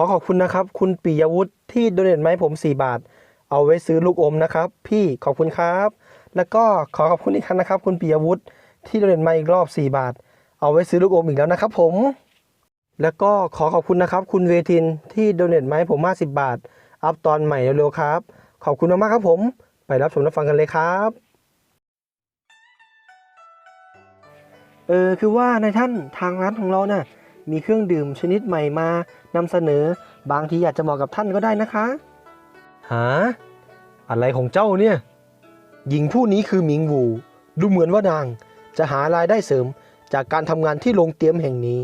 อขอบคุณนะครับ คุณปิยวุฒิที่โดเนทมาให้ผม 4 บาท เอาไว้ซื้อลูกอมนะครับ พี่ขอบคุณครับ แล้วก็ขอขอบคุณอีกครั้งนะครับ คุณปิยวุฒิที่โดเนทมาอีกรอบ 4 บาท เอาไว้ซื้อลูกอมอีกแล้วนะครับ ผม แล้วก็ขอขอบคุณนะครับ คุณเวทินที่โดเนทมาให้ผม 50 บาท อัพตอนใหม่เร็วๆครับ ขอบคุณมากๆครับผม ไปรับชมรับฟังกันเลยครับเออคือว่าในท่านทางร้านของเราน่ะ มีเครื่องดื่มชนิดใหม่มานำเสนอ บางทีอาจจะเหมาะกับท่านก็ได้นะคะหาอะไรของเจ้าเนี่ย หญิงผู้นี้คือหมิงวูดูเหมือนว่านาง จะหารายได้เสริมจากการทำงานที่โรงเตียมแห่งนี้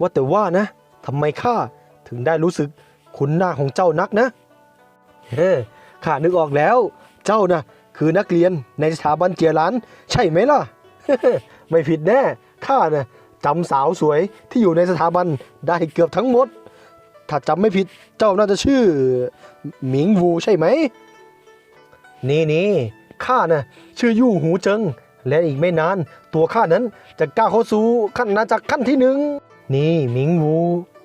ว่าแต่ว่านะทำไมข้าถึงได้รู้สึกคุ้นหน้าของเจ้านักนะ เฮ้ข้านึกออกแล้ว เจ้านะคือนักเรียนในสถาบันเจียร้านใช่ไหมล่ะ ไม่ผิดแน่ข้านะ่ะ จำสาวสวยที่อยู่ในสถาบันได้เกือบทั้งหมด ถ้าจำไม่ผิดเจ้าน่าจะชื่อ หมิงวูใช่ไหม นี่นี่ข้านะ่ะชื่อยู่หูเจิง และอีกไม่นาน ตัวข้านั้นจะก้าวเข้าสู่ขั้นอาณาจักขั้นที่หนึ่งนี่หมิงวู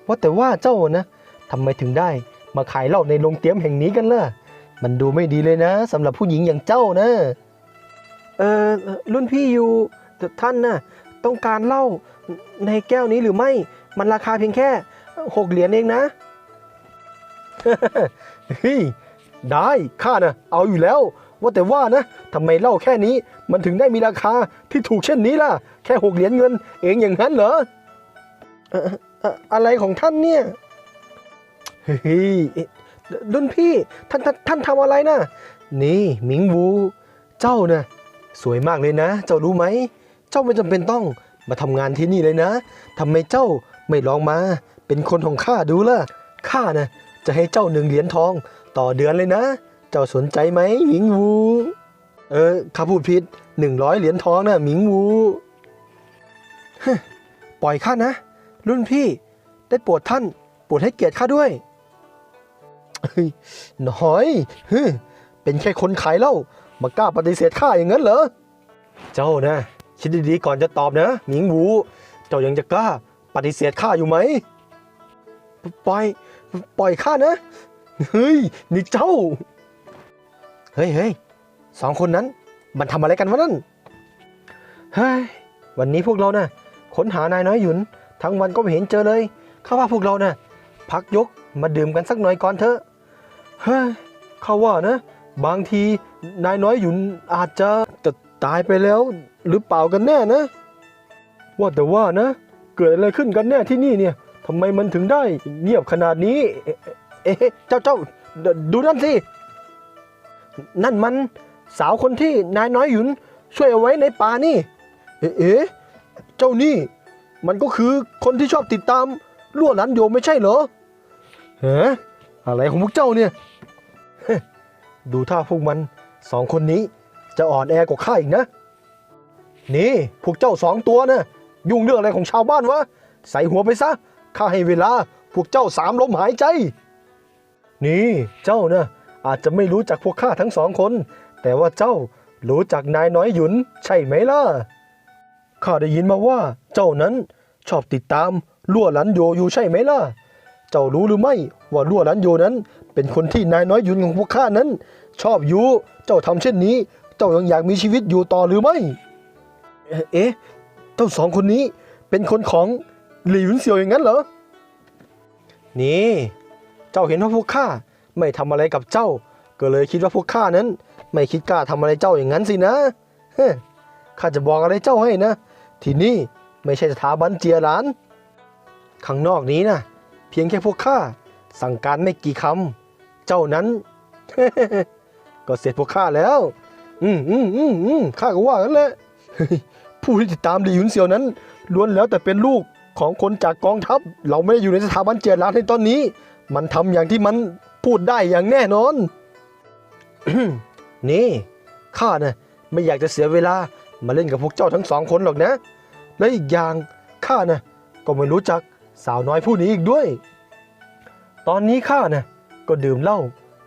ว่าแต่ว่าเจ้านะทำไมถึงได้ มาขายเหล้าในโรงเตรียมแห่งนี้กันล่ะ มันดูไม่ดีเลยนะสำหรับผู้หญิงอย่างเจ้านะ เออรุ่นพี่อยู่แต่ท่านน่ะ ต้องการเหล้าในแก้วนี้หรือไม่ มันราคาเพียงแค่หกเหรียญเองนะเฮ้ยได้ข้านะเอาอยู่แล้ว ว่าแต่ว่านะทำไมเหล้าแค่นี้มันถึงได้มีราคาที่ถูกเช่นนี้ล่ะ แค่หกเหรียญเงิน เองอย่างนั้นเหรอออะไรของท่านเนี่ยเฮ้ยรุ่นพี่ท่านท่านท่านทำอะไรนะนี่หมิงวู เจ้านะ่ะสวยมากเลยนะ เจ้ารู้ไหม เจ้าไม่จำเป็นต้องมาทำงานที่นี่เลยนะทำไมเจ้าไม่ลองมา เป็นคนของข้าดูล่ะข้านะจะให้เจ้าหนึ่งเหรียญทองต่อเดือนเลยนะ เจ้าสนใจไหมหมิงวูเออข้าพูดผิดหนึ่งร้อยเหรียญทองนะหมิงวูปล่อยข้านะ รุ่นพี่ได้โปรดท่านโปรดให้เกียรติข้าด้วยน้อยเฮ้ยเป็นแค่คนขายเหล้ามากล้าปฏิเสธข้าอย่างนั้นเหรอ เจ้านะ คิดดีๆก่อนจะตอบนะหมิงวูเจ้ายังจะกล้าปฏิเสธข้าอยู่ไหมปล่อยปล่อยข้านะเฮ้ยนี่เจ้า เฮ้ยเฮ้ยสองคนนั้น มันทำอะไรกันวะนั่นเฮ้ยวันนี้พวกเรานะ่ะค้นหานายน้อยหยุน ทั้งวันก็ไม่เห็นเจอเลยข้าว่าพวกเรานะ่ะพักยกมาดื่มกันสักหน่อยก่อนเถอะเฮ้ยข้าว่านะ บางทีนายน้อยหยุนอาจจะ ตายไปแล้วหรือเปล่ากันแน่นะ ว่าแต่ว่านะ เกิดอะไรขึ้นกันแน่ที่นี่เนี่ยทำไมมันถึงได้เงียบขนาดนี้ เอ๊ะเจ้าเจ้าดูนั่นสิ นั่นมันสาวคนที่นายน้อยหยุน ช่วยเอาไว้ในป่านี่ เอ๊ะเจ้านี่ มันก็คือคนที่ชอบติดตามลั่วหลันโยมไม่ใช่เหรอเฮ้อะไรของพวกเจ้าเนี่ย ดูท่าพวกมันสองคนนี้ จะอ่อนแอกว่าข้าอีกนะ นี่พวกเจ้าสองตัวนะยุ่งเรื่องอะไรของชาวบ้านวะ ใส่หัวไปซะ ข้าให้เวลาพวกเจ้าสามลมหายใจ นี่เจ้านะอาจจะไม่รู้จักพวกข้าทั้งสองคน แต่ว่าเจ้ารู้จักนายน้อยหยุน ใช่ไหมล่ะ ข้าได้ยินมาว่า เจ้านั้นชอบติดตามลั่วหลันโยอยู่ใช่ไหมล่ะ เจ้ารู้หรือไม่ว่าลั่วหลันโยนั้น เป็นคนที่นายน้อยหยุนของพวกข้านั้น ชอบอยู่ เจ้าทำเช่นนี้ เจ้ายังอยากมีชีวิตอยู่ต่อหรือไม่ เอ๊ะ เจ้าสองคนนี้เป็นคนของหลี่หยุนเสี่ยวอย่างนั้นเหรอ นี่ เจ้าเห็นว่าพวกข้าไม่ทำอะไรกับเจ้า ก็เลยคิดว่าพวกข้านั้น ไม่คิดกล้าทำอะไรเจ้าอย่างนั้นสินะเฮ้ข้าจะบอกอะไรเจ้าให้นะ ที่นี่ไม่ใช่สถาบันเจียหลาน ข้างนอกนี้นะเพียงแค่พวกข้าสั่งการไม่กี่คำ เจ้านั้น ก็เสร็จพวกข้าแล้ว อืมอืมอืมอืมข้าก็ว่ากันแหละ ผู้ที่ติดตามหลีหยุนเสี่ยวนั้นล้วนแล้วแต่เป็นลูกของคนจากกองทัพ เราไม่ได้อยู่ในสถาบันเจียร้านในตอนนี้ มันทำอย่างที่มันพูดได้อย่างแน่นอน นี่ข้านะไม่อยากจะเสียเวลามาเล่นกับพวกเจ้าทั้งสองคนหรอกนะ และอีกอย่างข้านะก็ไม่รู้จักสาวน้อยผู้นี้อีกด้วย ตอนนี้ข้านะก็ดื่มเหล้า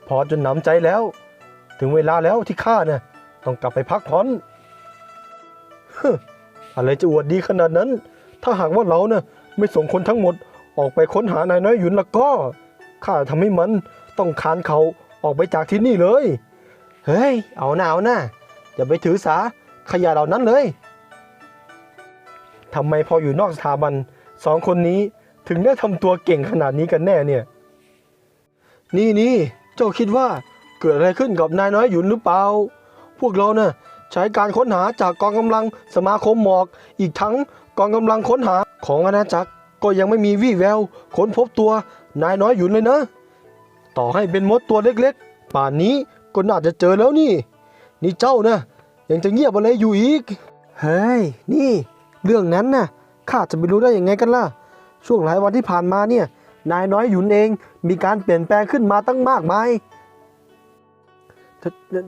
พอจนหนำใจแล้ว ถึงเวลาแล้วที่ข้าน่ะ ต้องกลับไปพักผ่อนอะไรจะอวดดีขนาดนั้น ถ้าหากว่าเราเนะ่ะไม่ส่งคนทั้งหมดออกไปค้นหานายน้อยหยุนแล้วก็ ข้าทำให้มันต้องคานเขาออกไปจากที่นี่เลย เฮ้ย เอาหนาเอาหน้าอย่าไปถือสาขยะเหล่านั้นเลยทำไมพออยู่นอกสถาบันสองคนนี้ถึงได้ทำตัวเก่งขนาดนี้กันแน่เนี่ย นี่นี่เจ้าคิดว่าเกิดอะไรขึ้นกับนายน้อยหยุนหรือเปล่า พวกเราน่ะใช้การค้นหาจากกองกำลังสมาคมหมอก อีกทั้งกองกำลังค้นหาของอาณาจักรก็ยังไม่มีวี่แววค้นพบตัวนายน้อยหยุนเลยนะ ต่อให้เป็นมดตัวเล็กๆ ป่านนี้ก็น่าจะเจอแล้วนี่ นี่เจ้านะยังจะเงียบอะไรอยู่อีก เฮ้ย นี่ เรื่องนั้นน่ะข้าจะไปรู้ได้ยังไงกันล่ะ ช่วงหลายวันที่ผ่านมาเนี่ยนายน้อยหยุนเองมีการเปลี่ยนแปลงขึ้นมาตั้งมากมาย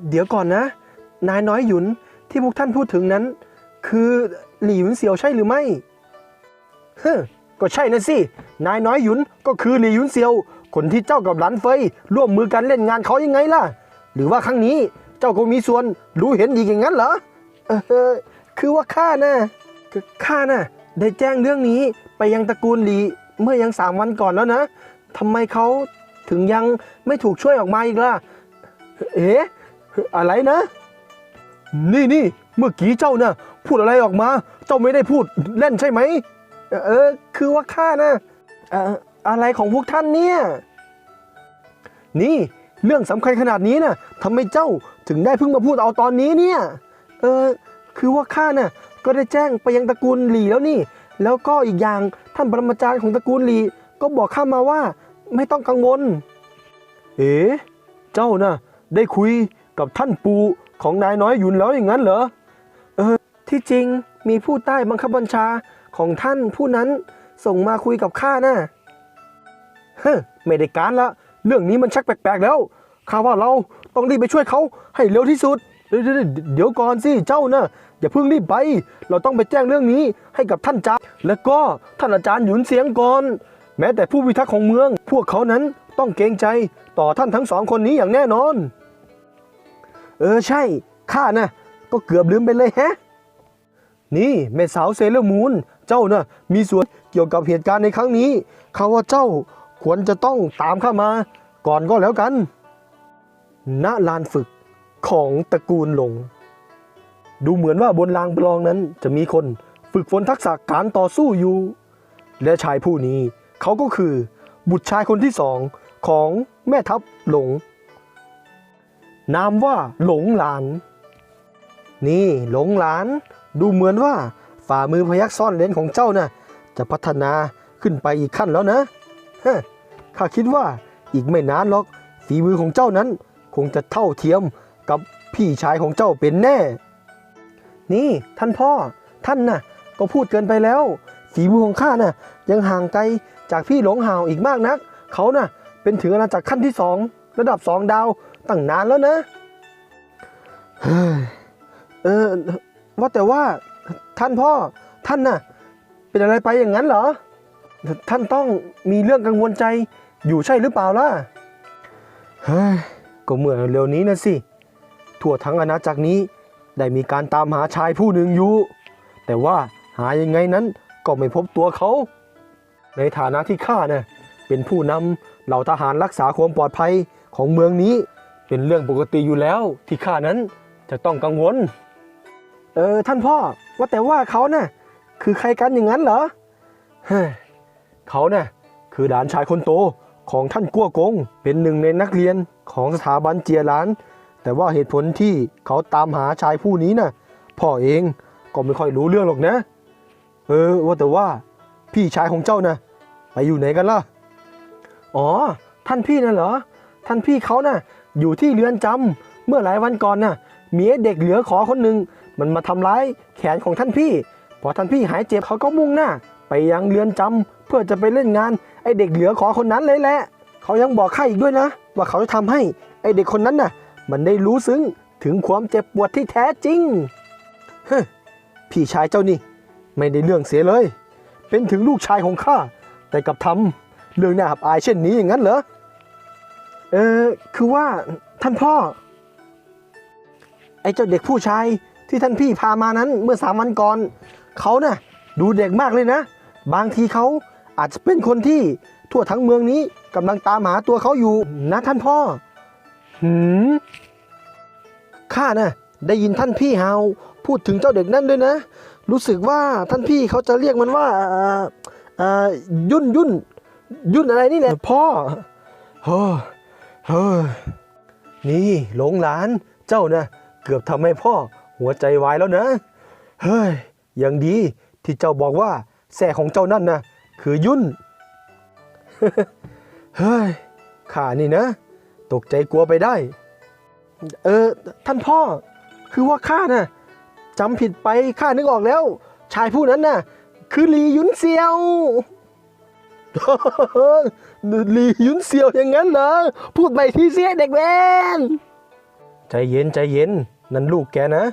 เดี๋ยวก่อนนะ นายน้อยหยุนที่พวกท่านพูดถึงนั้น คือหลี่หยุนเสี่ยวใช่หรือไม่เฮ้ก็ใช่นะสิ นายน้อยหยุนก็คือหลี่หยุนเสี่ยว คนที่เจ้ากับหลันเฟยร่วมมือกันเล่นงานเขายังไงล่ะ หรือว่าครั้งนี้เจ้าก็มีส่วนรู้เห็นอีกอย่างนั้นเหรอ เออ คือว่าข้านะคือข้าน่ะได้แจ้งเรื่องนี้ไปยังตระกูลหลีเมื่อยังสามวันก่อนแล้วนะทำไมเขาถึงยังไม่ถูกช่วยออกมาอีกล่ะ เอ๊ะ อะไรนะ นี่นี่เมื่อกี้เจ้าน่ะพูดอะไรออกมา เจ้าไม่ได้พูดเล่นใช่ไหม เออ คือว่าข้านะเอ่ออะไรของพวกท่านเนี่ย นี่เรื่องสำคัญขนาดนี้น่ะทำไมเจ้าถึงได้เพิ่งมาพูดเอาตอนนี้เนี่ย เออ คือว่าข้าน่ะก็ได้แจ้งไปยังตระกูลหลีแล้วนี่ แล้วก็อีกอย่างท่านปรมาจารย์ของตระกูลหลีก็บอกข้ามาว่าไม่ต้องกังวล เอ๋เจ้าน่ะได้คุยกับท่านปู ของนายน้อยหยุนแล้วอย่างนั้นเหรอ เออ ที่จริงมีผู้ใต้บังคับบัญชาของท่านผู้นั้นส่งมาคุยกับข้าน่ะเฮ้ไม่ได้การละ เรื่องนี้มันชักแปลกๆแล้วข้าว่าเราต้องรีบไปช่วยเขาให้เร็วที่สุด เดี๋ยวเดี๋ยวก่อนสิเจ้านะอย่าเพิ่งรีบไป เราต้องไปแจ้งเรื่องนี้ให้กับท่านจ่าแล้วก็ท่านอาจารย์หยุนเสียงก่อน แม้แต่ผู้พิทักษ์ของเมือง พวกเขานั้นต้องเกรงใจต่อท่านทั้งสองคนนี้อย่างแน่นอน เออใช่ ข้านะก็เกือบลืมไปเลยแฮะ นี่แม่สาวเซเลมูน เจ้าน่ะมีส่วนเกี่ยวกับเหตุการณ์ในครั้งนี้ ข้าว่าเจ้าควรจะต้องตามข้ามา ก่อนก็แล้วกัน ณ ลานฝึกของตระกูลหลง ดูเหมือนว่าบนลางปลองนั้นจะมีคนฝึกฝนทักษะการต่อสู้อยู่ และชายผู้นี้เขาก็คือบุตรชายคนที่สองของแม่ทัพหลง นามว่าหลงหลาน นี่หลงหลานดูเหมือนว่าฝ่ามือพยักซ่อนเลนของเจ้าน่ะจะพัฒนาขึ้นไปอีกขั้นแล้วนะฮข้าคิดว่าอีกไม่นานหรอกฝีมือของเจ้านั้น คงจะเท่าเทียมกับพี่ชายของเจ้าเป็นแน่ นี่ท่านพ่อท่านน่ะ ก็พูดเกินไปแล้ว ฝีมือของข้าน่ะ ยังห่างไกลจากพี่หลงห่าวอีกมากนัก เขาน่ะ เป็นถึงอาณาจักรขั้นที่สองระดับสองดาว ตั้งนานแล้วนะเฮ้ยเออว่าแต่ว่าท่านพ่อท่านน่ะ เป็นอะไรไปอย่างนั้นเหรอ ท่านต้องมีเรื่องกังวลใจอยู่ใช่หรือเปล่าล่ะเฮ้ยก็เมื่อเร็วนี้นะสิ ทั่วทั้งอาณาจักรนี้ได้มีการตามหาชายผู้หนึ่งอยู่ แต่ว่าหายังไงนั้นก็ไม่พบตัวเขา ในฐานะที่ข้าเนี่ยเป็นผู้นำเหล่าทหารรักษาความปลอดภัยของเมืองนี้ เป็นเรื่องปกติอยู่แล้วที่ข้านั้นจะต้องกังวล เออท่านพ่อว่าแต่ว่าเขาน่ะคือใครกันอย่างนั้นเหรอเฮ้ยเขาน่ะคือหลานชายคนโตของท่านกั้วกง เป็นหนึ่งในนักเรียนของสถาบันเจียหลาน แต่ว่าเหตุผลที่เขาตามหาชายผู้นี้น่ะพ่อเองก็ไม่ค่อยรู้เรื่องหรอกนะ เออว่าแต่ว่าพี่ชายของเจ้าน่ะไปอยู่ไหนกันล่ะ อ๋อ ท่านพี่น่ะเหรอ ท่านพี่เขาน่ะ อยู่ที่เรือนจำเมื่อหลายวันก่อนน่ะมีเด็กเหลือขอคนหนึ่งมันมาทำร้ายแขนของท่านพี่ พอท่านพี่หายเจ็บเขาก็มุ่งหน้า ไปยังเรือนจำเพื่อจะไปเล่นงานไอ้เด็กเหลือขอคนนั้นเลยแหละเขายังบอกข้าอีกด้วยนะ ว่าเขาจะทำให้ไอ้เด็กคนนั้นน่ะ มันได้รู้ซึ้งถึงความเจ็บปวดที่แท้จริงเฮ้พี่ชายเจ้านี่ ไม่ได้เรื่องเสียเลย เป็นถึงลูกชายของข้าแต่กลับทำเรื่องน่าอับอายเช่นนี้อย่างนั้นเหรอ เออคือว่าท่านพ่อ ไอ้เจ้าเด็กผู้ชายที่ท่านพี่พามานั้นเมื่อสามวันก่อนเขาน่ะดูเด็กมากเลยนะ บางทีเขาอาจจะเป็นคนที่ทั่วทั้งเมืองนี้กำลังตามหาตัวเขาอยู่นะท่านพ่อหืมข้าน่ะได้ยินท่านพี่เฮาพูดถึงเจ้าเด็กนั่นด้วยนะ รู้สึกว่าท่านพี่เขาจะเรียกมันว่าอ่อเอ่อยุ่นยุ่นยุ่นอะไรนี่แหละพ่อเฮ้อ เฮ้อนี่หลงหลานเจ้านะเกือบทำให้พ่อหัวใจวายแล้วนะ เฮ้ยยังดีที่เจ้าบอกว่าแส่ของเจ้านั่นนะคือยุ่น เฮ้ยข้านี่นะ ตกใจกลัวไปได้ เออ ท่านพ่อ คือว่าข้าน่ะจำผิดไปข้านึกออกแล้ว ชายผู้นั้นน่ะ คือหลียุนเซียว ลียุนเซียวอย่างนั้นเหรอ พูดใหม่ที่เสียเด็กแวนใจเย็นใจเย็น นั่นลูกแกนะ